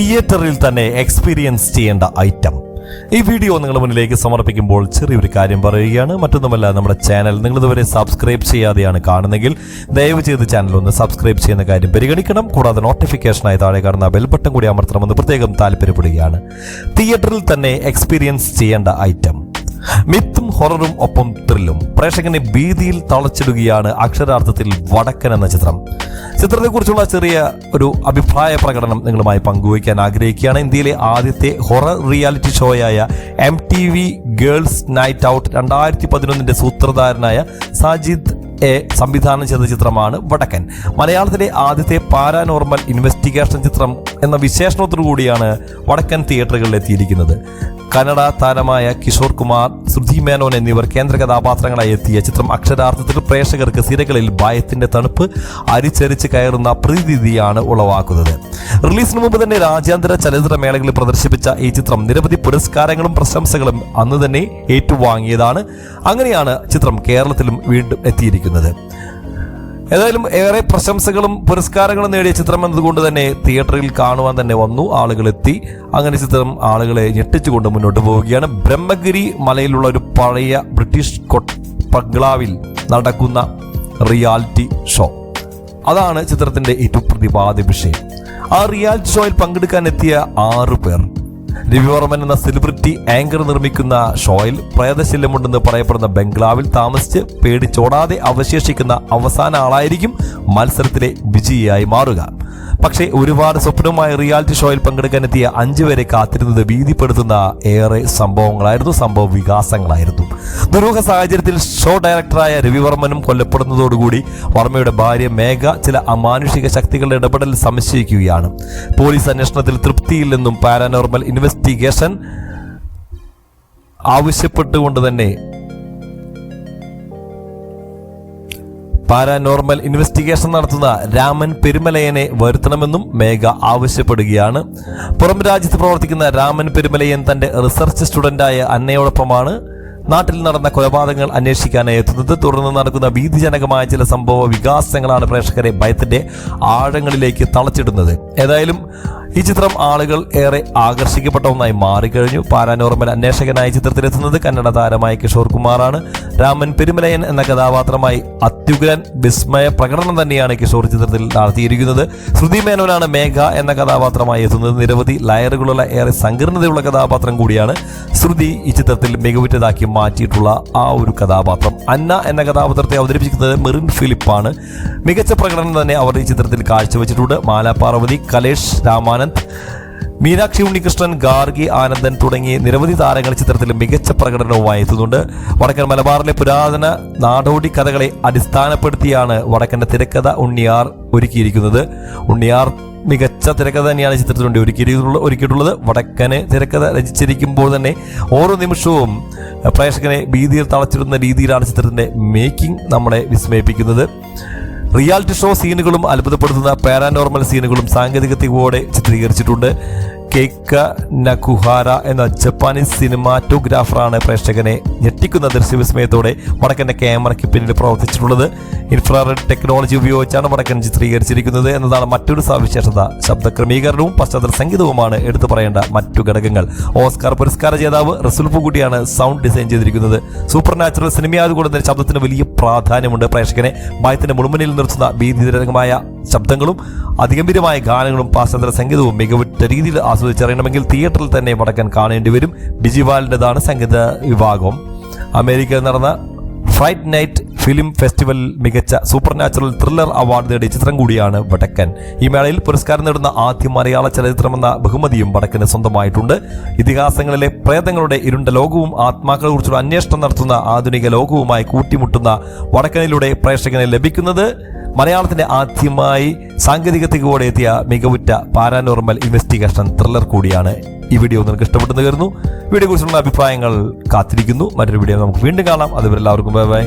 തിയേറ്ററിൽ തന്നെ എക്സ്പീരിയൻസ് ചെയ്യേണ്ട ഐറ്റം ഈ വീഡിയോ നിങ്ങളുടെ മുന്നിലേക്ക് സമർപ്പിക്കുമ്പോൾ ചെറിയൊരു കാര്യം പറയുകയാണ്. മറ്റൊന്നുമല്ല നമ്മുടെ ചാനൽ നിങ്ങൾ ഇതുവരെ സബ്സ്ക്രൈബ് ചെയ്യാതെയാണ് കാണുന്നെങ്കിൽ ദയവ് ചെയ്ത് ചാനൽ ഒന്ന് സബ്സ്ക്രൈബ് ചെയ്യുന്ന കാര്യം പരിഗണിക്കണം. കൂടാതെ നോട്ടിഫിക്കേഷനായി താഴെ കാണുന്ന ബെൽ ബട്ടൺ കൂടി അമർത്തണമെന്ന് പ്രത്യേകം താല്പര്യപ്പെടുകയാണ്. തിയേറ്ററിൽ തന്നെ എക്സ്പീരിയൻസ് ചെയ്യേണ്ട ഐറ്റം മിത്തും ഹൊററും ഒപ്പം ത്രില്ലും. പ്രേക്ഷകനെ ഭീതിയിൽ തളച്ചിടുകയാണ് അക്ഷരാർത്ഥത്തിൽ വടക്കൻ എന്ന ചിത്രം. ചിത്രത്തെക്കുറിച്ചുള്ള ചെറിയ ഒരു അഭിപ്രായ പ്രകടനം നിങ്ങളുമായി പങ്കുവയ്ക്കാൻ ആഗ്രഹിക്കുകയാണ്. ഇന്ത്യയിലെ ആദ്യത്തെ horror reality ഷോയായ M T V girls night out രണ്ടായിരത്തി പതിനൊന്നിന്റെ സൂത്രധാരനായ സാജിദ് എ സംവിധാനം ചെയ്ത ചിത്രമാണ് വടക്കൻ. മലയാളത്തിലെ ആദ്യത്തെ പാരാനോർമൽ ഇൻവെസ്റ്റിഗേഷൻ ചിത്രം എന്ന വിശേഷണത്തോടു കൂടിയാണ് വടക്കൻ തിയേറ്ററുകളിൽ എത്തിയിരിക്കുന്നത്. കന്നഡ താരമായ കിഷോർ കുമാർ ശ്രുതി മേനോൻ എന്നിവർ കേന്ദ്ര കഥാപാത്രങ്ങളായി എത്തിയ ചിത്രം അക്ഷരാർത്ഥത്തിൽ പ്രേക്ഷകർക്ക് സിരകളിൽ ഭയത്തിന്റെ തണുപ്പ് അരിച്ചരിച്ച് കയറുന്ന പ്രതിനിധിയാണ് ഉളവാക്കുന്നത്. റിലീസിന് മുമ്പ് തന്നെ രാജ്യാന്തര ചലച്ചിത്ര മേളകളിൽ പ്രദർശിപ്പിച്ച ഈ ചിത്രം നിരവധി പുരസ്കാരങ്ങളും പ്രശംസകളും അന്ന് തന്നെ ഏറ്റുവാങ്ങിയതാണ്. അങ്ങനെയാണ് ചിത്രം കേരളത്തിലും വീണ്ടും എത്തിയിരിക്കുന്നത്. ഏതായാലും ഏറെ പ്രശംസകളും പുരസ്കാരങ്ങളും നേടിയ ചിത്രം എന്നതുകൊണ്ട് തന്നെ തിയേറ്ററിൽ കാണുവാൻ തന്നെ വന്നു ആളുകൾ എത്തി അങ്ങനെ ചിത്രം ആളുകളെ ഞെട്ടിച്ചുകൊണ്ട് മുന്നോട്ട് പോവുകയാണ്. ബ്രഹ്മഗിരി മലയിലുള്ള ഒരു പഴയ ബ്രിട്ടീഷ് പഗ്ലാവിൽ നടക്കുന്ന റിയാലിറ്റി ഷോ. അതാണ് ചിത്രത്തിന്റെ ഏറ്റവും പ്രതിപാദ്യ വിഷയം. ആ റിയാലിറ്റി ഷോയിൽ പങ്കെടുക്കാൻ എത്തിയ ആറു പേർ. രവിവർമ്മൻ എന്ന സെലിബ്രിറ്റി ആങ്കർ നിർമ്മിക്കുന്ന ഷോയിൽ പ്രേതശല്യമുണ്ടെന്ന് പറയപ്പെടുന്ന ബംഗ്ലാവിൽ താമസിച്ച് പേടിച്ചോടാതെ അവശേഷിക്കുന്ന അവസാന ആളായിരിക്കും മത്സരത്തിലെ വിജയിയായി മാറുക. പക്ഷേ ഒരുപാട് സ്വപ്നവുമായി റിയാലിറ്റി ഷോയിൽ പങ്കെടുക്കാനെത്തിയ അഞ്ചു വരെ കാത്തിരുന്നത് ഭീതിപ്പെടുത്തുന്ന ഏറെ സംഭവങ്ങളായിരുന്നു സംഭവ വികാസങ്ങളായിരുന്നു. ദുരൂഹ സാഹചര്യത്തിൽ ഷോ ഡയറക്ടറായ രവിവർമ്മനും കൊല്ലപ്പെടുന്നതോടുകൂടി വർമ്മയുടെ ഭാര്യ മേഘ ചില അമാനുഷിക ശക്തികളുടെ ഇടപെടൽ സംശയിക്കുകയാണ്. പോലീസ് അന്വേഷണത്തിൽ തൃപ്തിയില്ലെന്നും പാരാനോർമൽ ഇൻവെസ്റ്റിഗേഷൻ ആവശ്യപ്പെട്ടുകൊണ്ട് തന്നെ പാരാനോർമൽ ഇൻവെസ്റ്റിഗേഷൻ നടത്തുന്ന രാമൻ പെരുമലയനെ വരുത്തണമെന്നും മേഘ ആവശ്യപ്പെടുകയാണ്. പുറം രാജ്യത്ത് പ്രവർത്തിക്കുന്ന രാമൻ പെരുമലയൻ തന്റെ റിസർച്ച് സ്റ്റുഡന്റായ അന്നയോടൊപ്പമാണ് നാട്ടിൽ നടന്ന കൊലപാതകങ്ങൾ അന്വേഷിക്കാനായി എത്തുന്നത്. തുടർന്ന് നടക്കുന്ന ഭീതിജനകമായ ചില സംഭവ വികാസങ്ങളാണ് പ്രേക്ഷകരെ ഭയത്തിന്റെ ആഴങ്ങളിലേക്ക് തളച്ചിടുന്നത്. ഏതായാലും ഈ ചിത്രം ആളുകൾ ഏറെ ആകർഷിക്കപ്പെട്ട ഒന്നായി മാറിക്കഴിഞ്ഞു. പാരാനോർമൽ അന്വേഷകനായി ചിത്രത്തിലെത്തുന്നത് കന്നഡ താരമായ കിഷോർ കുമാറാണ്. രാമൻ പെരുമലയൻ എന്ന കഥാപാത്രമായി അത്യുഗ്രൻ വിസ്മയ പ്രകടനം തന്നെയാണ് കിഷോർ ചിത്രത്തിൽ നടത്തിയിരിക്കുന്നത്. ശ്രുതി മേനോനാണ് മേഘ എന്ന കഥാപാത്രമായി എത്തുന്നത്. നിരവധി ലയറുകളുള്ള ഏറെ സങ്കീർണതയുള്ള കഥാപാത്രം കൂടിയാണ് ശ്രുതി ഈ ചിത്രത്തിൽ മികവുറ്റതാക്കി മാറ്റിയിട്ടുള്ള ആ ഒരു കഥാപാത്രം. അന്ന എന്ന കഥാപാത്രത്തെ അവതരിപ്പിക്കുന്നത് മെറിൻ ഫിലിപ്പാണ്. മികച്ച പ്രകടനം തന്നെ അവർ ഈ ചിത്രത്തിൽ കാഴ്ചവെച്ചിട്ടുണ്ട്. മാലാ പാർവതി കലേഷ് രാമാനന്ദ് മീനാക്ഷി ഉണ്ണികൃഷ്ണൻ ഗാർഗി ആനന്ദൻ തുടങ്ങി നിരവധി താരങ്ങൾ ചിത്രത്തിൽ മികച്ച പ്രകടനവുമായി എത്തുന്നുണ്ട്. വടക്കൻ മലബാറിലെ പുരാതന നാടോടി കഥകളെ അടിസ്ഥാനപ്പെടുത്തിയാണ് വടക്കന്റെ തിരക്കഥ ഉണ്ണിയാർ ഒരുക്കിയിരിക്കുന്നത്. ഉണ്ണിയാർ മികച്ച തിരക്കഥ തന്നെയാണ് ചിത്രത്തിലുണ്ട് വേണ്ടി ഒരുക്കിയിട്ടുള്ളത് ഒരുക്കിയിട്ടുള്ളത്. വടക്കന് തിരക്കഥ രചിച്ചിരിക്കുമ്പോൾ തന്നെ ഓരോ നിമിഷവും പ്രേക്ഷകനെ ഭീതിയിൽ തളച്ചിടുന്ന രീതിയിലാണ് ചിത്രത്തിന്റെ മേക്കിംഗ് നമ്മളെ വിസ്മയിപ്പിക്കുന്നത്. റിയാലിറ്റി ഷോ സീനുകളും അത്ഭുതപ്പെടുത്തുന്ന പാരാനോർമൽ സീനുകളും സാങ്കേതികതയോടെ ചിത്രീകരിച്ചിട്ടുണ്ട്. കേക്ക നകുഹാര എന്ന ജപ്പാനീസ് സിനിമാറ്റോഗ്രാഫറാണ് പ്രേക്ഷകനെ ഞെട്ടിക്കുന്ന ദൃശ്യവിസ്മയത്തോടെ വടക്കന്റെ ക്യാമറയ്ക്ക് പിന്നിൽ പ്രവർത്തിച്ചിട്ടുള്ളത്. ഇൻഫ്രാറെഡ് ടെക്നോളജി ഉപയോഗിച്ചാണ് വടക്കൻ ചിത്രീകരിച്ചിരിക്കുന്നത് എന്നതാണ് മറ്റൊരു സവിശേഷത. ശബ്ദ ക്രമീകരണവും പശ്ചാത്തല സംഗീതവുമാണ് എടുത്തു പറയേണ്ട മറ്റു ഘടകങ്ങൾ. ഓസ്കാർ പുരസ്കാര ജേതാവ് റസുൽ പൂക്കുട്ടിയാണ് സൗണ്ട് ഡിസൈൻ ചെയ്തിരിക്കുന്നത്. സൂപ്പർ നാച്ചുറൽ സിനിമയായതുകൊണ്ട് തന്നെ ശബ്ദത്തിന് വലിയ പ്രാധാന്യമുണ്ട് പ്രേക്ഷകനെ. ഭയത്തിന്റെ മുളുമനിൽ നിർത്തുന്ന ഭീതിജനകമായ ശബ്ദങ്ങളും അതിഗംഭീരമായ ഗാനങ്ങളും പാശ്ചാത്യ സംഗീതവും മികവുറ്റ രീതിയിൽ ആസ്വദിച്ചറിയണമെങ്കിൽ തിയേറ്ററിൽ തന്നെ വടക്കൻ കാണേണ്ടി വരും ബിജിവാലിന്റെതാണ് സംഗീത വിഭാഗം. അമേരിക്കയിൽ നടന്ന ഫ്രൈറ്റ് നൈറ്റ് ഫിലിം ഫെസ്റ്റിവലിൽ മികച്ച സൂപ്പർ നാച്ചുറൽ ത്രില്ലർ അവാർഡ് നേടിയ ചിത്രം കൂടിയാണ് വടക്കൻ. ഈ മേളയിൽ പുരസ്കാരം നേടുന്ന ആദ്യ മലയാള ചലച്ചിത്രമെന്ന ബഹുമതിയും വടക്കന് സ്വന്തമായിട്ടുണ്ട്. ഇതിഹാസങ്ങളിലെ പ്രേതങ്ങളുടെ ഇരുണ്ട ലോകവും ആത്മാക്കളെ കുറിച്ചുള്ള അന്വേഷണം നടത്തുന്ന ആധുനിക ലോകവുമായി കൂട്ടിമുട്ടുന്ന വടക്കനിലൂടെ പ്രേക്ഷകനെ ലഭിക്കുന്നത് മലയാളത്തിന്റെ ആദ്യമായി സാങ്കേതികതയോടെ എത്തിയ മികവുറ്റ പാരാനോർമൽ ഇൻവെസ്റ്റിഗേഷൻ ത്രില്ലർ കൂടിയാണ് ഈ വീഡിയോ നിങ്ങൾക്ക് ഇഷ്ടപ്പെട്ടെന്ന് കരുതുന്നു. വീഡിയോ കുറിച്ചുള്ള അഭിപ്രായങ്ങൾ കാത്തിരിക്കുന്നു. മറ്റൊരു വീഡിയോ നമുക്ക് വീണ്ടും കാണാം. അതുവരെ എല്ലാവർക്കും ബൈ ബൈ.